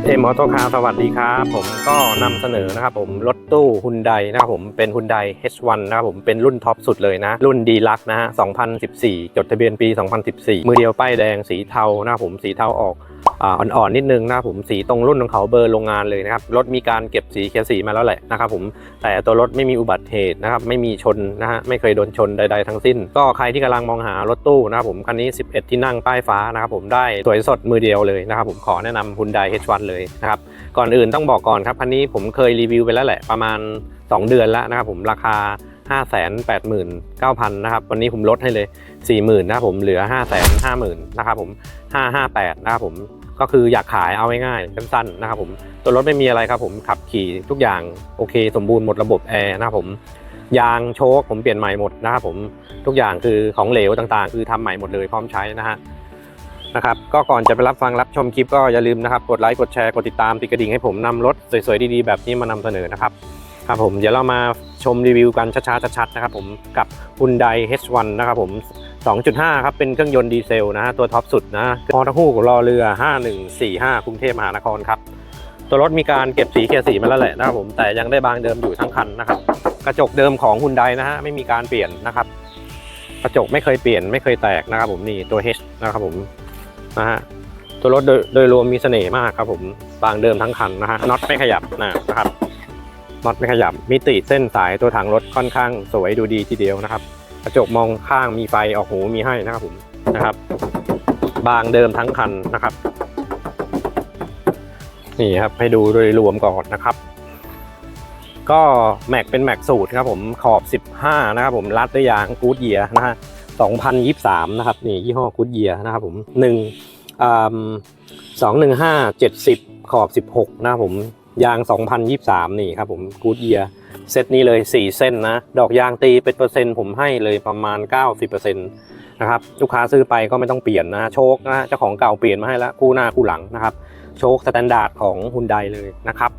SM Auto Car สวัสดีครับ ผมก็นำเสนอนะครับผมรถตู้ฮุนไดนะครับผมเป็นฮุนได H1 นะครับผมเป็นรุ่นท็อปสุดเลยนะ รุ่นดีลักนะฮะ 2014 จดทะเบียนปี 2014 มือเดียวป้ายแดงสีเทานะครับผมสีเทาออก อ่อนๆนิดนึงนะครับผมสีตรงรุ่นของเขาเบอร์โรงงานเลยนะครับรถมีการเก็บสีเคลียร์สีมาแล้วแหละนะครับผมแต่ตัวรถไม่มีอุบัติเหตุนะครับไม่มีชนนะฮะไม่เคยโดนชนใด ๆ ทั้งสิ้น ก็ใครที่กำลังมองหารถตู้นะครับผมคันนี้ 11 ที่นั่งป้ายฟ้านะครับผมได้สวยสดมือเดียวเลยนะครับผมขอแนะนำ Hyundai H1 เลยนะครับก่อนอื่นต้องบอกก่อนครับคันนี้ผมเคยรีวิวไปแล้วแหละประมาณ 2 เดือนแล้วนะครับผมราคา 589,000นะครับวันนี้ผมลดให้เลย 40,000นะครับผมเหลือ 550,000นะครับผม 558นะครับผมก็คืออยากขายเอาง่ายๆสั้นๆนะครับผมตัวรถไม่มีอะไรครับผมขับขี่ทุกอย่างโอเค สมบูรณ์หมดระบบแอร์นะครับผมยางโชคผมเปลี่ยนใหม่หมดนะครับผมทุกอย่างคือของเหลวต่างๆ คือทำใหม่หมดเลยพร้อมใช้นะฮะนะครับก็ก่อนจะไปรับฟังรับชมคลิปก็อย่าลืมนะครับ กดไลค์กดแชร์กดติดตามติดกระดิ่งให้ผมนำรถสวยๆดีๆแบบนี้มานำเสนอนะครับ ครับผมเดี๋ยวเรามาชมรีวิวกันช้าๆชัดๆนะครับผมกับ Hyundai H1 นะครับผม 2.5 ครับเป็นเครื่องยนต์ดีเซลนะฮะตัวท็อปสุดนะพอทั้งคู่รอเรือ 5145กรุงเทพมหานครครับ ตัวรถมีการเก็บสีเคลียร์สีมาแล้วแหละนะครับผมแต่ยังได้บางเดิมอยู่ทั้งคันนะครับ กระจกเดิมของ Hyundai นะฮะไม่มีการเปลี่ยนนะครับ กระจกไม่เคยเปลี่ยนไม่เคยแตกนะครับผมนี่ตัว H นะครับผมนะฮะตัวรถโดยรวมมีเสน่ห์มากครับผมบางเดิมทั้งคันนะฮะน็อตไม่ขยับนะครับ น็อตไม่ขยับ มิติเส้นสายตัวถังรถค่อนข้างสวยดูดีทีเดียวนะครับ กระจกมองข้างมีไฟออกหูมีให้นะครับผมนะครับ บางเดิมทั้งคันนะครับ นี่ครับให้ดูโดยรวมก่อนนะครับ ก็แม็กเป็นแม็กสูตรครับผมขอบ 15 นะครับผมรัดด้วยยางกูดเยียนะฮะ2023 นะครับนี่ยี่ห้อกูดเยียนะครับผม1อ่า215 70 ขอบ 16 นะครับผม ยาง 2023 นี่ครับผมกูดเยียเซตนี้เลย 4 เส้นนะ ดอกยางตีเป็นเปอร์เซ็นต์ผมให้เลยประมาณ 90%นะครับลูกค้าซื้อไปก็ไม่ต้องเปลี่ยนนะโชคนะเจ้าของเก่าเปลี่ยนมาให้แล้วคู่หน้าคู่หลังนะครับ โชคสแตนดาร์ดของฮุนไดเลยนะครับ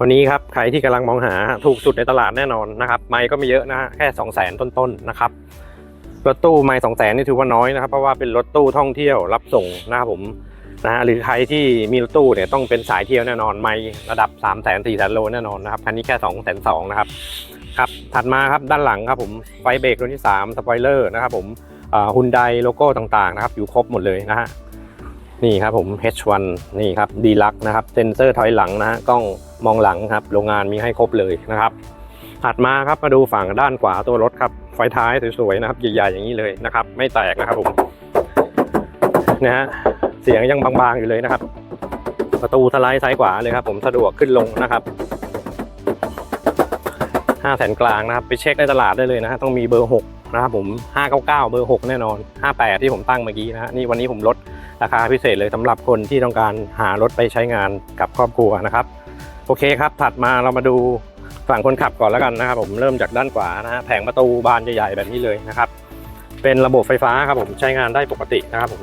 วันนี้ครับใครที่กำลังมองหาถูกสุดในตลาดแน่นอนนะครับ ไม่ก็ไม่เยอะนะฮะแค่2 0 0 0 0 0 ต้นๆนะครับรถตู้ไม่สองแสนนี่ถือว่าน้อยนะครับ เพราะว่าเป็นรถตู้ท่องเที่ยวรับส่งนะครับผม นะฮะหรือใครที่มีรถตู้เนี่ยต้องเป็นสายเที่ยวแน่นอนไม่ระดับ 3 0 0 0 0 0 4 0 0 0 โลแน่นอนนะครับคันนี้แค่ 2 2 0 0 0นะครับครับถัดมาครับด้านหลังครับผมไฟเบรกรุ่นที่ 3 สปอยเลอร์นะครับผมฮุนไดโลโก้ต่างๆนะครับอยู่ครบหมดเลยนะฮะนี่ครับผม H1 นี่ครับดีลักนะครับเซนเซอร์ถอยหลังนะฮะกล้องมองหลังครับโรงงานมีให้ครบเลยนะครับถัดมาครับมาดูฝั่งด้านขวาตัวรถครับไฟท้ายสวยๆนะครับใหญ่ๆอย่างนี้เลยนะครับ ไม่แตกนะครับผมนะฮะ เสียงยังบางๆอยู่เลยนะครับ ประตูสไลด์ซ้ายขวาเลยครับ ผมสะดวกขึ้นลงนะครับ5แสนกลางนะครับ ไปเช็คในตลาดได้เลยนะฮะต้องมีเบอร์6นะครับผม599เบอร์6แน่นอน58ที่ผมตั้งเมื่อกี้นะฮะนี่วันนี้ผมลดราคาพิเศษเลยสำหรับคนที่ต้องการหารถไปใช้งานกับครอบครัวนะครับ โอเคครับ ถัดมาเรามาดูฝั่งคนขับก่อนแล้วกันนะครับ ผมเริ่มจากด้านขวานะฮะแผงประตูบานใหญ่ๆแบบนี้เลยนะครับ เป็นระบบไฟฟ้าครับผมใช้งานได้ปกตินะครับผม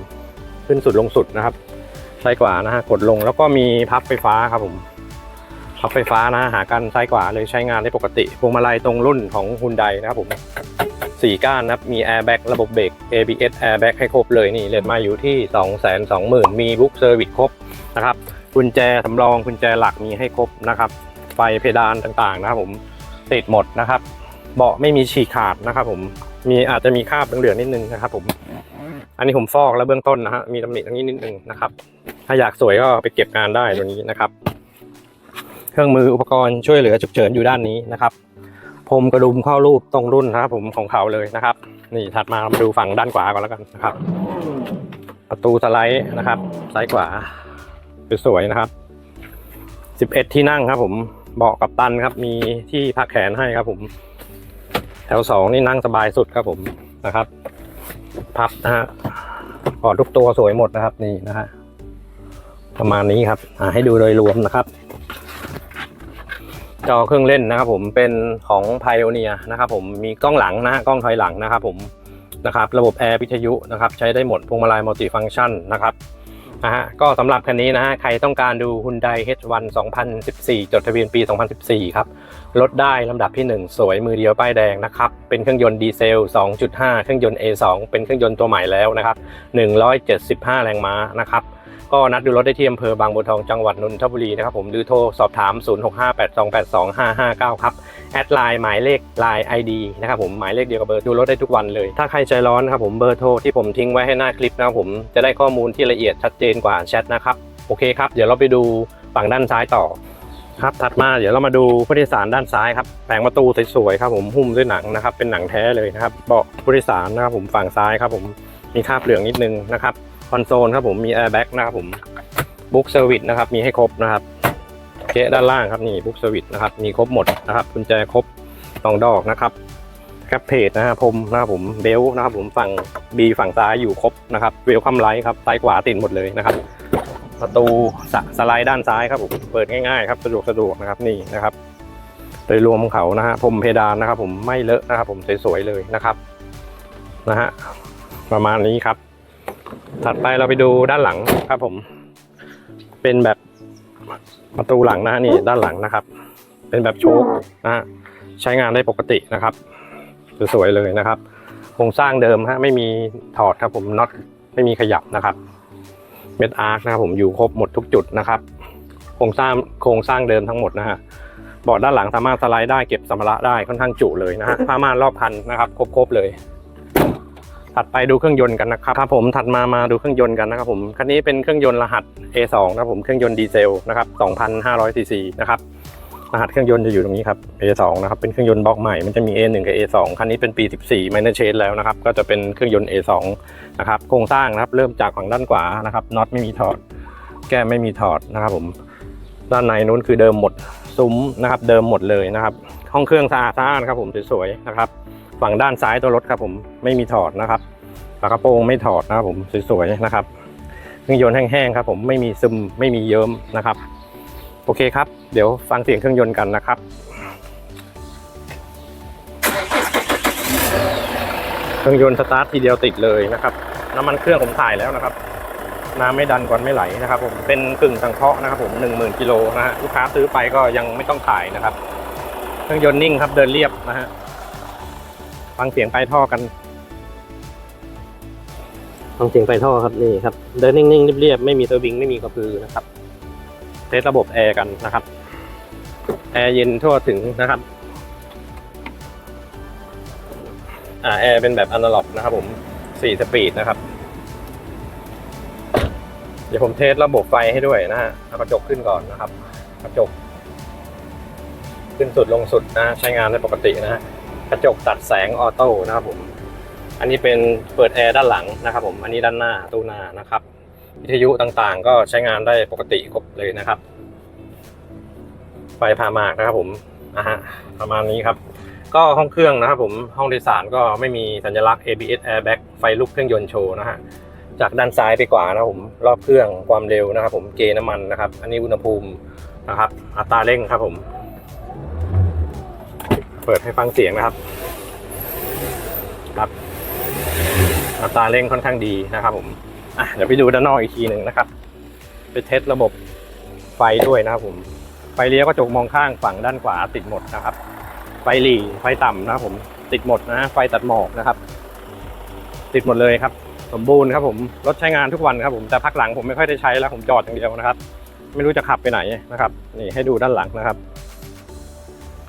ขึ้นสุดลงสุดนะครับซ้ายขวานะฮะกดลงแล้วก็มีพับไฟฟ้าครับผมพับไฟฟ้านะหากันซ้ายขวาเลยใช้งานได้ปกติพวงมาลัยตรงรุ่นของฮุนไดนะครับผมสี่ก้านนะครับมีแอร์แบ็กระบบเบรก ABS Airbag ให้ครบเลยนี่เลทมาอยู่ที่ 2 2 0 0 0 0 มีบุ๊กเซอร์วิสครบนะครับกุญแจสำรองกุญแจหลักมีให้ครบนะครับไฟเพดานต่างๆนะครับผมติดหมดนะครับ เบาะไม่มีฉีกขาดนะครับผมมีอาจจะมีคราบเหลืองๆนิดนึงนะครับผม อันนี้ผมฟอกแล้วเบื้องต้นนะฮะมีตำหนิตรงนี้นิดนึงนะครับ ถ้าอยากสวยก็ไปเก็บงานได้ตัวนี้นะครับ เครื่องมืออุปกรณ์ช่วยเหลือฉุกเฉินอยู่ด้านนี้นะครับพรมกระดุมเข้ารูปตรงรุ่นนะครับ ผมของเขาเลยนะครับ นี่ถัดมามาดูฝั่งด้านขวาก่อนแล้วกันนะครับ ประตูสไลด์นะครับซ้ายขวาสวยๆนะครับ11 ที่นั่งครับผมเบาะกับตันครับ มีที่พักแขนให้ครับผม แถวสองนี่นั่งสบายสุดครับผมนะครับ พับนะฮะ พอร์ตทุกตัวสวยหมดนะครับนี่นะฮะประมาณนี้ครับให้ดูโดยรวมนะครับ จอเครื่องเล่นนะครับ ผมเป็นของ Pioneer นะครับผมมีกล้องหลังนะฮะกล้องถอยหลังนะครับ ผมนะครับ ระบบแอร์วิทยุนะครับ ใช้ได้หมดพวงมาลัยมัลติฟังก์ชันนะครับ นะฮะก็สำหรับคันนี้นะฮะใครต้องการดู Hyundai H1 2014 จดทะเบียนปี 2014 ครับลดได้ลำดับที่ 1 สวยมือเดียวป้ายแดงนะครับ เป็นเครื่องยนต์ดีเซล 2.5 เครื่องยนต์ A2 เป็นเครื่องยนต์ตัวใหม่แล้วนะครับ 175 แรงม้านะครับก็นัดดูรถได้ที่อำเภอบางบัวทองจังหวัดนนทบุรีนะครับผมหรือโทรสอบถาม 0658282559 ครับ แอดไลน์หมายเลขไลน์ ID นะครับผมหมายเลขเดียวกับเบอร์ดูรถได้ทุกวันเลย ถ้าใครใจร้อนนะครับผมเบอร์โทรที่ผมทิ้งไว้ให้หน้าคลิปนะครับผมจะได้ข้อมูลที่ละเอียดชัดเจนกว่าแชทนะครับโอเคครับ เดี๋ยวเราไปดูฝั่งด้านซ้ายต่อครับถัดมาเดี๋ยวเรามาดูผู้โดยสารด้านซ้ายครับแผงประตูสวยๆครับผมหุ้มด้วยหนังนะครับเป็นหนังแท้เลยนะครับเบาะผู้โดยสารนะครับผมฝั่งซ้ายครับผมมีคราบเหลืองนิดนึงนะครับคอนโซลครับผมมีแอร์แบ็กนะครับผมบุ๊กเซอร์วิสนะครับมีให้ครบนะครับ เกะด้านล่างครับนี่บุ๊กเซอร์วิสนะครับมีครบหมดนะครับกุญแจครบสองดอกนะครับแคปเพจนะฮะพรมนะครับผมเบลนะครับผมฝั่ง B ฝั่งซ้ายอยู่ครบนะครับเวลคัมไลท์ครับซ้ายขวาติดหมดเลยนะครับ ประตูสสไลด์ด้านซ้ายครับผมเปิดง่ายๆครับสะดวกสะดวกนะครับนี่นะครับ โดยรวมของเขานะฮะพรมเพดานนะครับ ผมไม่เลอะนะครับ ผมสวยๆเลยนะครับนะฮะประมาณนี้ครับ ถัดไปเราไปดูด้านหลังครับผม เป็นแบบ ประตูหลังนะฮะนี่ด้านหลังนะครับ เป็นแบบโชคนะฮะใช้งานได้ปกตินะครับสวยๆเลยนะครับโครงสร้างเดิมฮะไม่มีถอดครับผมน็อตไม่มีขยับนะครับเม็ดอาร์คนะครับผมอยู่ครบหมดทุกจุดนะครับโครงสร้างโครงสร้างเดิมทั้งหมดนะฮะเบาะด้านหลังสามารถสไลด์ได้เก็บสัมภาระได้ค่อนข้างจุเลยนะฮะผ้าม่านรอบคันนะครับ ครบๆเลย ถัดไปดูเครื่องยนต์กันนะครับครับผมถัดมามาดูเครื่องยนต์กันนะครับผมคันนี้เป็นเครื่องยนต์รหัส A2 นะครับผมเครื่องยนต์ดีเซลนะครับ2,500ซีซีนะครับรหัสเครื่องยนต์จะอยู่ตรงนี้ครับ A2 นะครับเป็นเครื่องยนต์บล็อกใหม่มันจะมี A1 กับ A2 คันนี้เป็นปี 14 minor change แล้วนะครับก็จะเป็นเครื่องยนต์ A2 นะครับโครงสร้างนะครับเริ่มจากฝั่งด้านขวานะครับน็อตไม่มีถอด แก้ไม่มีถอดนะครับผมด้านในนู้นคือเดิมหมดซุ้มนะครับเดิมหมดเลยนะครับห้องเครื่องสะอาดสะอ้านครับผมสวยๆนะครับ ฝั่งด้านซ้ายตัวรถครับผมไม่มีถอดนะครับฝากระโปรงไม่ถอดนะครับผมสวยๆนะครับเครื่องยนต์แห้งๆครับผมไม่มีซึมไม่มีเยิ้มนะครับ โอเคครับ เดี๋ยวฟังเสียงเครื่องยนต์กันนะครับเครื่องยนต์สตาร์ททีเดียวติดเลยนะครับ น้ำมันเครื่องผมถ่ายแล้วนะครับ น้ำไม่ดันก่อนไม่ไหลนะครับผมเป็นกึ่งสังเคราะห์นะครับผมหนึ่งหมื่นกิโลนะฮะลูกค้าซื้อไปก็ยังไม่ต้องถ่ายนะครับ เครื่องยนต์นิ่งครับเดินเรียบนะฮะ ฟังเสียงปลายท่อกัน ฟังเสียงปลายท่อครับนี่ครับ เดินนิ่งๆเรียบๆไม่มีสวิงไม่มีกระพือนะครับเทสระบบแอร์กันนะครับ แอร์เย็นทั่วถึงนะครับอ่าแอร์เป็นแบบอนาล็อกนะครับผม4สปีดนะครับ เดี๋ยวผมเทสระบบไฟให้ด้วยนะฮะเอากระจกขึ้นก่อนนะครับ กระจก ขึ้นสุดลงสุดนะใช้งานได้ปกตินะฮะ กระจกตัดแสงออโต้นะครับผม อันนี้เป็นเปิดแอร์ด้านหลังนะครับผม อันนี้ด้านหน้าตู้หน้านะครับ วิทยุต่างๆ ก็ใช้งานได้ปกติครบเลยนะครับ ไฟพามากนะครับผมอะฮะประมาณนี้ครับ ก็ห้องเครื่องนะครับผมห้องโดยสารก็ไม่มีสัญลักษณ์ ABS airbag ไฟลุกเครื่องยนต์โชว์นะฮะจากด้านซ้ายไปขวานะครับผมรอบเครื่องความเร็วนะครับผมเกน้ำมันนะครับ อันนี้อุณหภูมินะครับ อัตราเร่งครับผม เปิดให้ฟังเสียงนะครับ ครับอัตราเร่งค่อนข้างดีนะครับ ผมอะเดี๋ยวไปดูด้านนอกอีกทีหนึ่งนะครับ ไปเทสระบบไฟด้วยนะครับ ผม ไฟเลี้ยวกระจกมองข้างฝั่งด้านขวาติดหมดนะครับ ไฟหลีไฟต่ำนะครับผมติดหมดนะไฟตัดหมอกนะครับ ติดหมดเลยครับ สมบูรณ์ครับผมรถใช้งานทุกวันครับ ผมแต่พักหลังผมไม่ค่อยได้ใช้แล้วผมจอดอย่างเดียวนะครับ ไม่รู้จะขับไปไหนนะครับ นี่ให้ดูด้านหลังนะครับ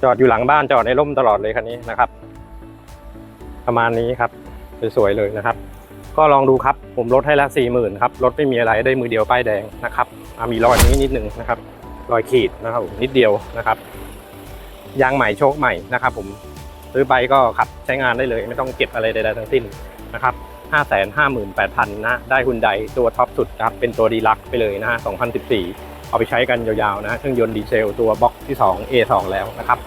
จอดอยู่หลังบ้านจอดในร่มตลอดเลยคันนี้นะครับ ประมาณนี้ครับสวยๆเลยนะครับ ก็ลองดูครับผมลดให้ละสี่หมื่นครับรถไม่มีอะไรได้มือเดียวป้ายแดงนะครับมีรอยนี้นิดนึงนะครับ รอยขีดนะครับนิดเดียวนะครับยางใหม่โชคใหม่นะครับ ผมซื้อไปก็ขับใช้งานได้เลย ไม่ต้องเก็บอะไรใดๆทั้งสิ้นนะครับ 5 5 8 0 0 0 นะ ได้ฮุนไดตัวท็อปสุดครับ เป็นตัวดีลักไปเลยนะฮะ 2014 เอาไปใช้กันยาวๆนะเครื่องยนต์ดีเซลตัวบ็อกที่ 2 A2 แล้วนะครับ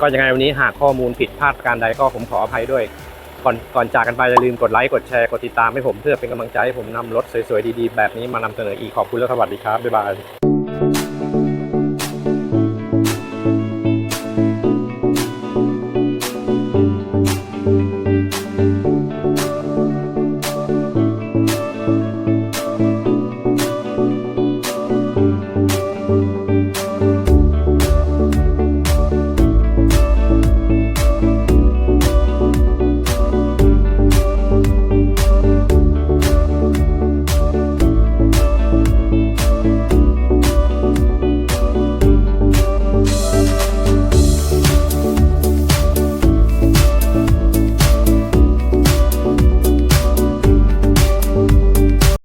ก็ยังไงวันนี้หากข้อมูลผิดพลาดการใดก็ผมขออภัยด้วย ก่อนก่อนจากกันไปอย่าลืมกดไลค์กดแชร์กดติดตามให้ผมเพื่อเป็นกำลังใจให้ผมนำรถสวยๆดีๆ แบบนี้มานำเสนออีกขอบคุณและสวัสดีครับบ๊ายบาย